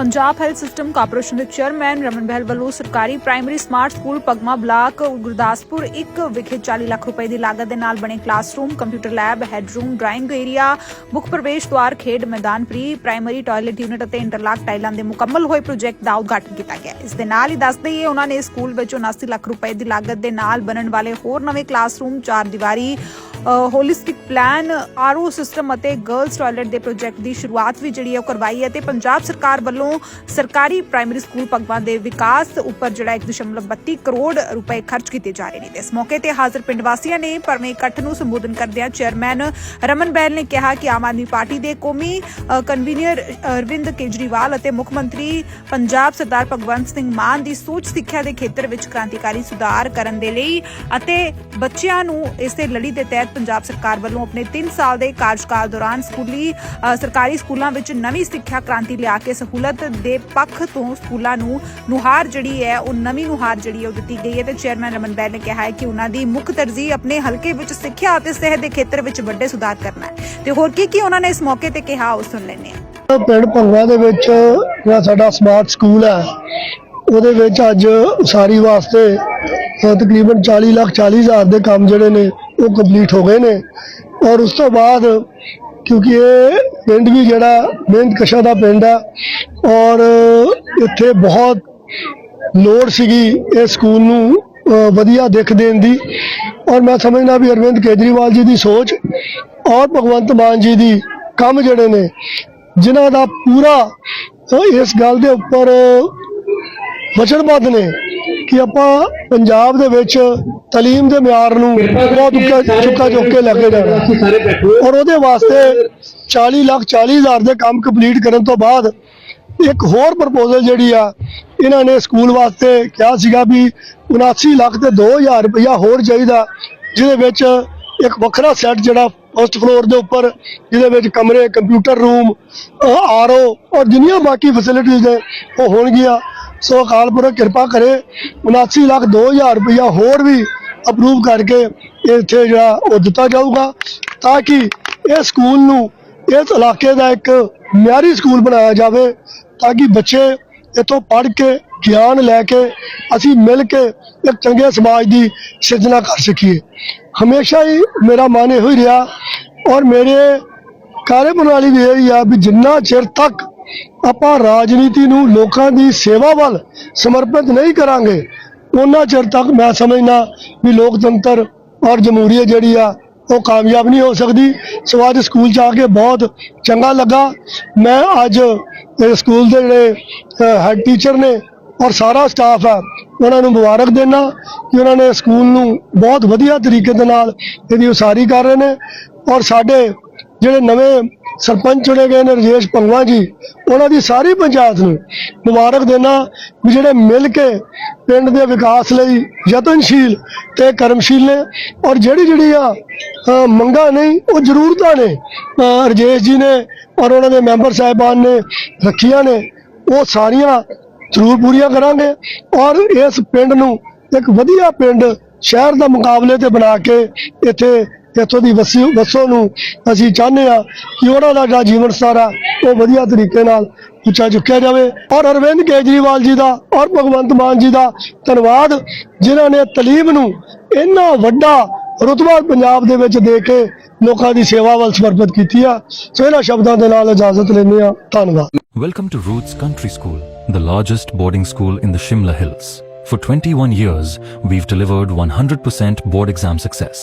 Punjab health system corporation ਦੇ chairman Raman Behl ਵੱਲੋਂ ਸਰਕਾਰੀ primary smart school ਪਗਮਾ block Gurdaspur ਇੱਕ ਵਿਖੇ 40 ਲੱਖ ਰੁਪਏ ਦੀ ਲਾਗਤ ਦੇ ਨਾਲ ਬਣੇ classroom, computer lab, headroom, drawing area, ਮੁੱਖ ਪ੍ਰਵੇਸ਼ ਦੁਆਰ, ਖੇਡ ਮੈਦਾਨ, ਪ੍ਰੀ ਪ੍ਰਾਇਮਰੀ ਟਾਇਲਟ ਯੂਨਿਟ ਅਤੇ ਇੰਟਰਲਾਕ ਟਾਈਲਾਂ ਦੇ ਮੁਕੰਮਲ ਹੋਏ ਪ੍ਰੋਜੈਕਟ ਦਾ ਉਦਘਾਟਨ ਕੀਤਾ ਗਿਆ। ਇਸ ਦੇ ਨਾਲ ਹੀ ਦੱਸ ਦਈਏ ਉਹਨਾਂ ਨੇ ਸਕੂਲ ਵਿੱਚ 79 ਲੱਖ ਰੁਪਏ ਦੀ ਲਾਗਤ ਦੇ ਨਾਲ ਬਣਨ ਵਾਲੇ ਹੋਰ ਨਵੇਂ ਕਲਾਸਰੂਮ, ਚਾਰ ਦੀਵਾਰੀ ਹੋਲਿਸਟਿਕ ਪਲਾਨ, ਆਰਓ ਸਿਸਟਮ ਅਤੇ ਗਰਲਸ ਟਾਇਲਟ ਦੇ ਪ੍ਰੋਜੈਕਟ ਦੀ ਸ਼ੁਰੂਆਤ ਵੀ ਜਿਹੜੀ ਹੈ ਉਹ ਕਰਵਾਈ ਹੈ ਤੇ ਪੰਜਾਬ ਸਰਕਾਰ ਵੱਲੋਂ ਸਰਕਾਰੀ ਪ੍ਰਾਇਮਰੀ ਸਕੂਲ ਪਗਵਾ ਦੇ ਵਿਕਾਸ ਉੱਪਰ ਜਿਹੜਾ 1.32 ਕਰੋੜ ਰੁਪਏ ਖਰਚ ਕੀਤੇ ਜਾ ਰਹੇ ਨੇ। ਇਸ ਮੌਕੇ ਤੇ ਹਾਜ਼ਰ ਪਿੰਡ ਵਾਸੀਆਂ ਨੇ ਭਰਵੇਂ ਇਕੱਠ ਨੂੰ ਸੰਬੋਧਨ ਕਰਦਿਆਂ ਚੇਅਰਮੈਨ ਰਮਨ ਬੈਲ ਨੇ ਕਿਹਾ ਕਿ ਆਮ ਆਦਮੀ ਪਾਰਟੀ ਦੇ ਕੌਮੀ ਅ, ਕਨਵੀਨਰ ਅਰਵਿੰਦ ਕੇਜਰੀਵਾਲ ਅਤੇ ਮੁੱਖ ਮੰਤਰੀ ਪੰਜਾਬ ਸਰਦਾਰ ਭਗਵੰਤ ਸਿੰਘ ਮਾਨ ਦੀ ਸੋਚ ਸਿੱਖਿਆ ਦੇ ਖੇਤਰ ਵਿੱਚ ਕ੍ਰਾਂਤੀਕਾਰੀ ਸੁਧਾਰ ਕਰਨ ਦੇ ਲਈ ਅਤੇ ਬੱਚਿਆਂ ਨੂੰ ਇਸੇ ਲੜੀ ਦੇ ਤਹਿਤ ਪੰਜਾਬ ਸਰਕਾਰ ਵੱਲੋਂ ਆਪਣੇ 3 ਸਾਲ ਦੇ ਕਾਰਜਕਾਲ ਦੌਰਾਨ ਸਕੂਲੀ ਸਰਕਾਰੀ ਸਕੂਲਾਂ ਵਿੱਚ ਨਵੀਂ ਸਿੱਖਿਆ ਕ੍ਰਾਂਤੀ ਲਿਆ ਕੇ ਸਹੂਲਤ ਦੇ ਪੱਖ ਤੋਂ ਸਕੂਲਾਂ ਨੂੰ ਨੁਹਾਰ ਜਿਹੜੀ ਹੈ, ਉਹ ਨਵੀਂ ਨੁਹਾਰ ਜਿਹੜੀ ਹੈ, ਉਹ ਦਿੱਤੀ ਗਈ ਹੈ ਤੇ ਚੇਅਰਮੈਨ ਰਮਨ ਬੈਲ ਨੇ ਕਿਹਾ ਹੈ ਕਿ ਉਹਨਾਂ ਦੀ ਮੁੱਖ ਤਰਜੀਹ ਆਪਣੇ ਹਲਕੇ ਵਿੱਚ ਸਿੱਖਿਆ ਅਤੇ ਸਿਹਤ ਦੇ ਖੇਤਰ ਵਿੱਚ ਵੱਡੇ ਸੁਧਾਰ ਕਰਨਾ ਹੈ। ਤੇ ਹੋਰ ਕੀ ਕੀ ਉਹਨਾਂ ਨੇ ਇਸ ਮੌਕੇ ਤੇ ਕਿਹਾ, ਉਹ ਸੁਣ ਲੈਂਦੇ ਹਾਂ। ਪਿੰਡ ਭੰਗਵਾ ਦੇ ਵਿੱਚ ਜਿਹੜਾ ਸਾਡਾ ਸਮਾਰਟ ਸਕੂਲ ਹੈ, ਉਹਦੇ ਵਿੱਚ ਅੱਜ ਉਸਾਰੀ ਵਾਸਤੇ ਤਕਰੀਬਨ 40 ਲੱਖ 40 ਹਜ਼ਾਰ ਦੇ ਕੰਮ ਜਿਹੜੇ ਨੇ, ਉਹ ਕੰਪਲੀਟ ਹੋ ਗਏ ਨੇ। ਔਰ ਉਸ ਤੋਂ ਬਾਅਦ ਕਿਉਂਕਿ ਇਹ ਪਿੰਡ ਵੀ ਜਿਹੜਾ ਮਿਹਨਤ ਕਸ਼ਾ ਦਾ ਪਿੰਡ ਹੈ ਔਰ ਇੱਥੇ ਬਹੁਤ ਲੋੜ ਸੀਗੀ ਇਹ ਸਕੂਲ ਨੂੰ ਵਧੀਆ ਦਿੱਖ ਦੇਣ ਦੀ। ਔਰ ਮੈਂ ਸਮਝਦਾ ਵੀ ਅਰਵਿੰਦ ਕੇਜਰੀਵਾਲ ਜੀ ਦੀ ਸੋਚ ਔਰ ਭਗਵੰਤ ਮਾਨ ਜੀ ਦੀ ਕੰਮ ਜਿਹੜੇ ਨੇ, ਜਿਨ੍ਹਾਂ ਦਾ ਪੂਰਾ ਇਸ ਗੱਲ ਦੇ ਉੱਪਰ ਵਚਨਬੱਧ ਨੇ। ਕਿ ਆਪਾਂ ਪੰਜਾਬ ਦੇ ਵਿੱਚ ਤਾਲੀਮ ਦੇ ਮਿਆਰ ਨੂੰ ਬਹੁਤ ਉੱਚਾ ਚੁੱਕਾ ਚੁੱਕ ਕੇ ਲੈ ਕੇ ਜਾਣਾ। ਔਰ ਉਹਦੇ ਵਾਸਤੇ 40 ਲੱਖ 40 ਹਜ਼ਾਰ ਦੇ ਕੰਮ ਕੰਪਲੀਟ ਕਰਨ ਤੋਂ ਬਾਅਦ ਇੱਕ ਹੋਰ ਪ੍ਰਪੋਜ਼ਲ ਜਿਹੜੀ ਆ ਇਹਨਾਂ ਨੇ ਸਕੂਲ ਵਾਸਤੇ ਕਿਹਾ ਸੀਗਾ ਵੀ 79 ਲੱਖ ਤੇ 2000 ਰੁਪਇਆ ਹੋਰ ਚਾਹੀਦਾ ਜਿਹਦੇ ਵਿੱਚ ਇੱਕ ਵੱਖਰਾ ਸੈੱਟ ਜਿਹੜਾ ਫਸਟ ਫਲੋਰ ਦੇ ਉੱਪਰ ਜਿਹਦੇ ਵਿੱਚ ਕਮਰੇ ਕੰਪਿਊਟਰ ਰੂਮ ਆਰਓ ਔਰ ਜਿੰਨੀਆਂ ਬਾਕੀ ਫੈਸਿਲਿਟੀਜ਼ ਨੇ ਉਹ ਹੋਣਗੀਆਂ। ਸੋ ਅਕਾਲ ਪੁਰਖ ਕਿਰਪਾ ਕਰੇ 79 ਲੱਖ 2000 ਰੁਪਇਆ ਹੋਰ ਵੀ ਅਪਰੂਵ ਕਰਕੇ ਇੱਥੇ ਜਿਹੜਾ ਉਹ ਦਿੱਤਾ ਜਾਊਗਾ, ਤਾਂ ਕਿ ਇਹ ਸਕੂਲ ਨੂੰ, ਇਸ ਇਲਾਕੇ ਦਾ ਇੱਕ ਮਿਆਰੀ ਸਕੂਲ ਬਣਾਇਆ ਜਾਵੇ, ਤਾਂ ਕਿ ਬੱਚੇ ਇੱਥੋਂ ਪੜ੍ਹ ਕੇ, ਗਿਆਨ ਲੈ ਕੇ, ਅਸੀਂ ਮਿਲ ਕੇ ਇੱਕ ਚੰਗੇ ਸਮਾਜ ਦੀ ਸਿਰਜਣਾ ਕਰ ਸਕੀਏ। ਹਮੇਸ਼ਾ ਹੀ ਮੇਰਾ ਮਨ ਇਹੋ ਹੀ ਰਿਹਾ, ਔਰ ਮੇਰੇ ਕਾਰਜ ਪ੍ਰਣਾਲੀ ਵੀ ਇਹ ਹੀ ਆ ਵੀ ਜਿੰਨਾ ਚਿਰ ਤੱਕ ਆਪਾਂ ਰਾਜਨੀਤੀ ਨੂੰ ਲੋਕਾਂ ਦੀ ਸੇਵਾ ਵੱਲ ਸਮਰਪਿਤ ਨਹੀਂ ਕਰਾਂਗੇ, ਉਹਨਾਂ ਚਿਰ ਤੱਕ ਮੈਂ ਸਮਝਦਾ ਵੀ ਲੋਕਤੰਤਰ ਔਰ ਜਮਹੂਰੀਅਤ ਜਿਹੜੀ ਆ, ਉਹ ਕਾਮਯਾਬ ਨਹੀਂ ਹੋ ਸਕਦੀ। ਸੋ ਅੱਜ ਸਕੂਲ ਚ ਆ ਕੇ ਬਹੁਤ ਚੰਗਾ ਲੱਗਾ। ਮੈਂ ਅੱਜ ਸਕੂਲ ਦੇ ਜਿਹੜੇ ਹੈਡ ਟੀਚਰ ਨੇ ਔਰ ਸਾਰਾ ਸਟਾਫ ਹੈ ਉਹਨਾਂ ਨੂੰ ਮੁਬਾਰਕ ਦੇਣਾ ਕਿ ਉਹਨਾਂ ਨੇ ਸਕੂਲ ਨੂੰ ਬਹੁਤ ਵਧੀਆ ਤਰੀਕੇ ਦੇ ਨਾਲ ਇਹਦੀ ਉਸਾਰੀ ਕਰ ਰਹੇ ਨੇ। ਔਰ ਸਾਡੇ ਜਿਹੜੇ ਨਵੇਂ ਸਰਪੰਚ ਚੁਣੇ ਗਏ ਨੇ ਰਜੇਸ਼ ਪੰਗਵਾ ਜੀ। ਉਹਨਾਂ ਦੀ ਸਾਰੀ ਪੰਚਾਇਤ ਨੂੰ ਮੁਬਾਰਕ ਦੇਣਾ ਵੀ ਜਿਹੜੇ ਮਿਲ ਕੇ ਪਿੰਡ ਦੇ ਵਿਕਾਸ ਲਈ ਯਤਨਸ਼ੀਲ ਤੇ ਕਰਮਸ਼ੀਲ ਨੇ ਔਰ ਜਿਹੜੀ ਜਿਹੜੀ ਆ ਅ, ਮੰਗਾਂ ਨਹੀਂ ਉਹ ਜ਼ਰੂਰਤਾਂ ਨੇ ਅ, ਰਜੇਸ਼ ਜੀ ਨੇ ਔਰ ਉਹਨਾਂ ਦੇ ਮੈਂਬਰ ਸਾਹਿਬਾਨ ਨੇ ਰੱਖੀਆਂ ਨੇ ਉਹ ਸਾਰੀਆਂ ਜ਼ਰੂਰ ਪੂਰੀਆਂ ਕਰਾਂਗੇ ਔਰ ਇਸ ਪਿੰਡ ਨੂੰ ਇੱਕ ਵਧੀਆ ਪਿੰਡ ਸ਼ਹਿਰ ਦਾ ਮੁਕਾਬਲੇ ਤੇ ਬਣਾ ਕੇ ਇੱਥੇ ਇੱਥੋਂ ਦੀ ਵਸੀ ਵਸੋਂ ਨੂੰ ਅਸੀਂ ਚਾਹੁੰਦੇ ਆ ਕਿ ਉਹਨਾਂ ਦਾ ਜਿਹੜਾ ਜੀਵਨ ਸਤਰ ਆ ਉਹ ਵਧੀਆ ਤਰੀਕੇ ਨਾਲ ਉੱਚਾ ਚੁੱਕਿਆ ਜਾਵੇ ਔਰ ਅਰਵਿੰਦ ਕੇਜਰੀਵਾਲ ਜੀ ਦਾ ਔਰ ਭਗਵੰਤ ਮਾਨ ਜੀ ਦਾ ਧੰਨਵਾਦ ਜਿਨ੍ਹਾਂ ਨੇ ਤਾਲੀਮ ਨੂੰ ਇੰਨਾ ਵੱਡਾ ਰੁਤਬਾ ਪੰਜਾਬ ਦੇ ਵਿੱਚ ਦੇ ਕੇ ਲੋਕਾਂ ਦੀ ਸੇਵਾ ਵੱਲ ਸਮਰਪਿਤ ਕੀਤੀ ਆ ਸੋ ਇਹਨਾਂ ਸ਼ਬਦਾਂ ਦੇ ਨਾਲ ਇਜਾਜ਼ਤ ਲੈਂਦੇ ਆ ਧੰਨਵਾਦ Welcome to Roots Country School, the largest boarding school in the Shimla Hills. For 21 years, we've delivered 100% board exam success.